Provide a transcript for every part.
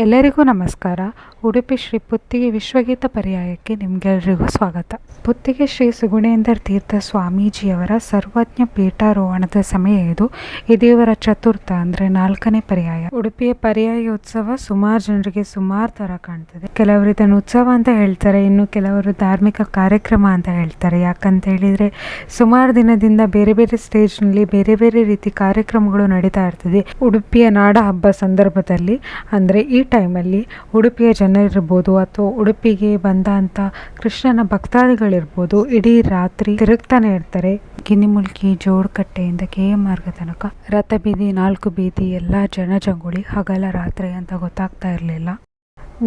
ಎಲ್ಲರಿಗೂ ನಮಸ್ಕಾರ. ಉಡುಪಿ ಶ್ರೀ ಪುತ್ತಿಗೆ ವಿಶ್ವಗೀತ ಪರ್ಯಾಯಕ್ಕೆ ನಿಮಗೆಲ್ಲರಿಗೂ ಸ್ವಾಗತ. ಪುತ್ತಿಗೆ ಶ್ರೀ ಸುಗುಣೇಂದರ್ ತೀರ್ಥ ಸ್ವಾಮೀಜಿಯವರ ಸರ್ವಜ್ಞ ಪೀಠಾರೋಹಣದ ಸಮಯ ಇದು. ಇದೇವರ ಚತುರ್ಥ ಅಂದರೆ ನಾಲ್ಕನೇ ಪರ್ಯಾಯ. ಉಡುಪಿಯ ಪರ್ಯಾಯ ಉತ್ಸವ ಸುಮಾರು ಜನರಿಗೆ ಸುಮಾರು ಥರ ಕಾಣ್ತದೆ. ಕೆಲವರು ಇದನ್ನು ಉತ್ಸವ ಅಂತ ಹೇಳ್ತಾರೆ, ಇನ್ನು ಕೆಲವರು ಧಾರ್ಮಿಕ ಕಾರ್ಯಕ್ರಮ ಅಂತ ಹೇಳ್ತಾರೆ. ಯಾಕಂತ ಹೇಳಿದರೆ ಸುಮಾರು ದಿನದಿಂದ ಬೇರೆ ಬೇರೆ ಸ್ಟೇಜ್ನಲ್ಲಿ ಬೇರೆ ಬೇರೆ ರೀತಿ ಕಾರ್ಯಕ್ರಮಗಳು ನಡೀತಾ ಇರ್ತದೆ. ಉಡುಪಿಯ ನಾಡ ಹಬ್ಬ ಸಂದರ್ಭದಲ್ಲಿ ಅಂದರೆ ಈ ಟೈಮಲ್ಲಿ ಉಡುಪಿಯ ಜನರಿರ್ಬೋದು ಅಥವಾ ಉಡುಪಿಗೆ ಬಂದಂಥ ಕೃಷ್ಣನ ಭಕ್ತಾದಿಗಳಿರ್ಬೋದು, ಇಡೀ ರಾತ್ರಿ ತಿರುಗ್ತಾನೆ ಇರ್ತಾರೆ. ಗಿನಿಮುಲ್ಕಿ ಜೋಡ್ಕಟ್ಟೆಯಿಂದ ಕೆ ಎಂ ಮಾರ್ಗ ತನಕ. ರಥ ಬೀದಿ, ನಾಲ್ಕು ಬೀದಿ, ಎಲ್ಲ ಜನಜಂಗುಳಿ ಹಗಲ ರಾತ್ರಿ ಅಂತ ಗೊತ್ತಾಗ್ತಾ ಇರಲಿಲ್ಲ.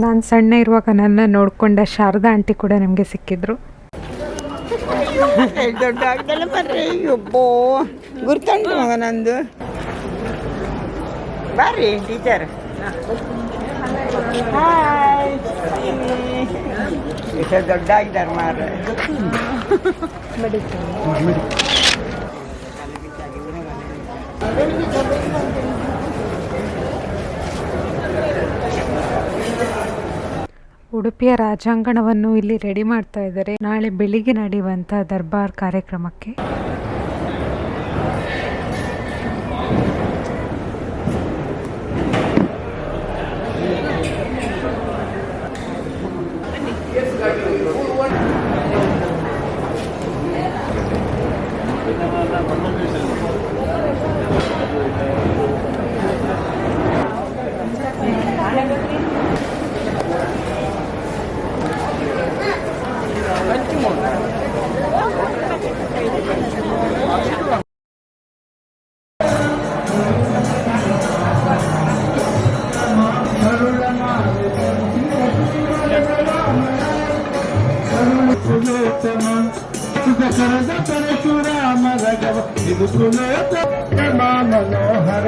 ನಾನು ಸಣ್ಣ ಇರುವಾಗ ನನ್ನ ನೋಡಿಕೊಂಡ ಶಾರದಾ ಆಂಟಿ ಕೂಡ ನಮಗೆ ಸಿಕ್ಕಿದ್ರು. ಗುರ್ತುಂಟು ಮಗ ನಂದು. ಬರ್ರಿ ಟೀಚರ್ ಹಾಯ್ ಎಷ್ಟು ದೊಡ್ಡ ಆಗಿದ್ದಾರೆ ಮಾರ ಉಡುಪಿಯ ರಾಜಾಂಗಣವನ್ನು ಇಲ್ಲಿ ರೆಡಿ ಮಾಡ್ತಾ ಇದ್ದಾರೆ. ನಾಳೆ ಬೆಳಿಗ್ಗೆ ನಡೆಯುವಂತಹ ದರ್ಬಾರ್ ಕಾರ್ಯಕ್ರಮಕ್ಕೆ. Thank you. సరస పరశురామ రఘవ మనోహర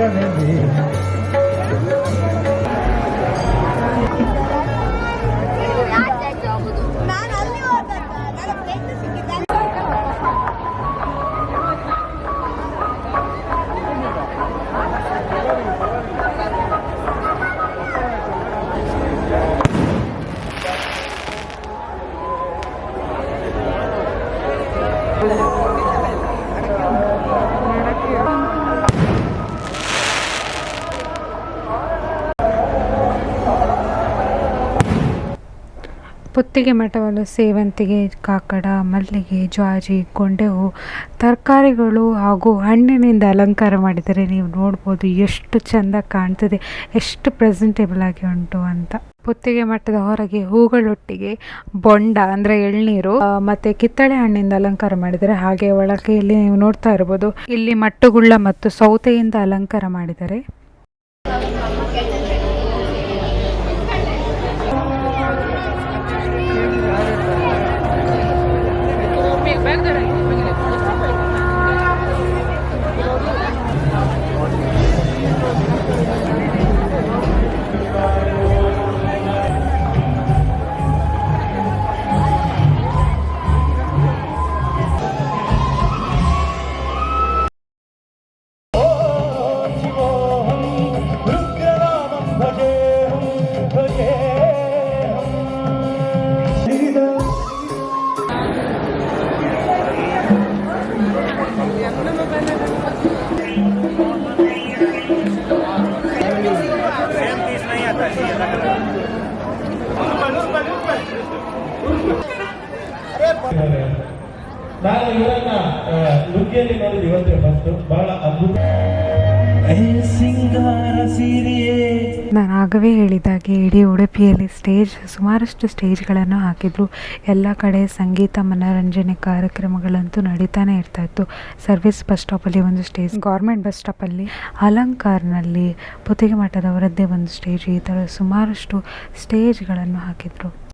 ಪುತ್ತಿಗೆ ಮಠವನ್ನು ಸೇವಂತಿಗೆ, ಕಾಕಡ, ಮಲ್ಲಿಗೆ ಜಾಜಿ ಗೊಂಡೆ ಹೂ ತರಕಾರಿಗಳು ಹಾಗೂ ಹಣ್ಣಿನಿಂದ ಅಲಂಕಾರ ಮಾಡಿದರೆ ನೀವು ನೋಡ್ಬೋದು ಎಷ್ಟು ಚೆಂದ ಕಾಣ್ತದೆ, ಎಷ್ಟು ಪ್ರೆಸೆಂಟೇಬಲ್ ಆಗಿ ಉಂಟು ಅಂತ. ಪುತ್ತಿಗೆ ಮಟ್ಟದ ಹೊರಗೆ ಹೂಗಳೊಟ್ಟಿಗೆ ಬೊಂಡ ಅಂದ್ರೆ ಎಳ್ನೀರು ಮತ್ತೆ ಕಿತ್ತಳೆ ಹಣ್ಣಿಂದ ಅಲಂಕಾರ ಮಾಡಿದ್ದಾರೆ. ಹಾಗೆ ಒಳಗೆ ಇಲ್ಲಿ ನೀವು ನೋಡ್ತಾ ಇರ್ಬೋದು, ಇಲ್ಲಿ ಮಟ್ಟುಗುಳ್ಳ ಮತ್ತು ಸೌತೆಯಿಂದ ಅಲಂಕಾರ ಮಾಡಿದ್ದಾರೆ. ನಾನು ಇವರನ್ನ ನೋಡಿದ ಇವತ್ತೇ ಫಸ್ಟ್ ಬಹಳ ಅದ್ಭುತ. ಸಿಂಗಾರ ಸೀರೆಯೇ. ನಾನು ಆಗವೇ ಹೇಳಿದಾಗೆ ಇಡೀ ಉಡುಪಿಯಲ್ಲಿ ಸ್ಟೇಜ್ ಸುಮಾರಷ್ಟು ಸ್ಟೇಜ್ಗಳನ್ನು ಹಾಕಿದ್ರು. ಎಲ್ಲ ಕಡೆ ಸಂಗೀತ ಮನೋರಂಜನೆ ಕಾರ್ಯಕ್ರಮಗಳಂತೂ ನಡೀತಾನೆ ಇರ್ತಾ ಇತ್ತು. ಸರ್ವಿಸ್ ಬಸ್ ಸ್ಟಾಪಲ್ಲಿ ಒಂದು ಸ್ಟೇಜ್ ಗೌರ್ಮೆಂಟ್ ಬಸ್ ಸ್ಟಾಪಲ್ಲಿ ಅಲಂಕಾರ್ನಲ್ಲಿ ಪುತ್ತಿಗೆ ಮಠದವರದ್ದೇ ಒಂದು ಸ್ಟೇಜ್ ಈ ಥರ ಸುಮಾರಷ್ಟು ಸ್ಟೇಜ್ಗಳನ್ನು ಹಾಕಿದ್ರು.